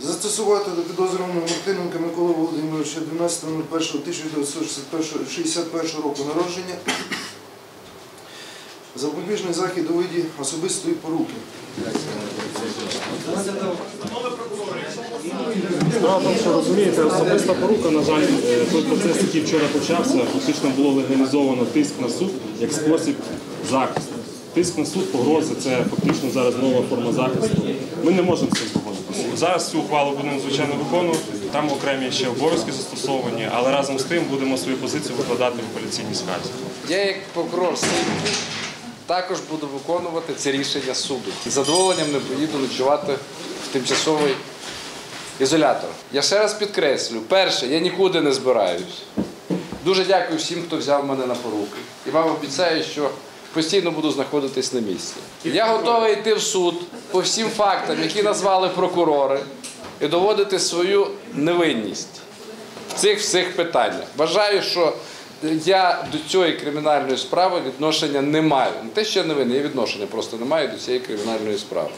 Застосувати до підозрюваного Мартиненка Миколи Володимировича 12.01.1961 року народження запобіжний захід у виді особистої поруки. Справа що розумієте, особиста порука, на жаль, е, той процес, який вчора почався, фактично було легалізовано тиск на суд як спосіб захисту. Тиск на суд, погрози це фактично зараз нова форма захисту. Ми не можемо з цим погодитися. Зараз цю ухвалу будемо звичайно виконувати. Там окремі ще обов'язки застосовані, але разом з тим будемо свою позицію викладати в апеляційній скарзі. Я як прокурор Сибіру також буду виконувати це рішення суду. З задоволенням не поїду ночувати в тимчасовий ізолятор. Я ще раз підкреслю: перше, я нікуди не збираюсь. Дуже дякую всім, хто взяв мене на поруки. І вам обіцяю, що постійно буду знаходитись на місці. Я готовий йти в суд по всім фактам, які назвали прокурори, і доводити свою невинність в цих всіх питаннях. Вважаю, що я до цієї кримінальної справи відношення не маю. Не те, що я не винен, я відношення просто не маю до цієї кримінальної справи.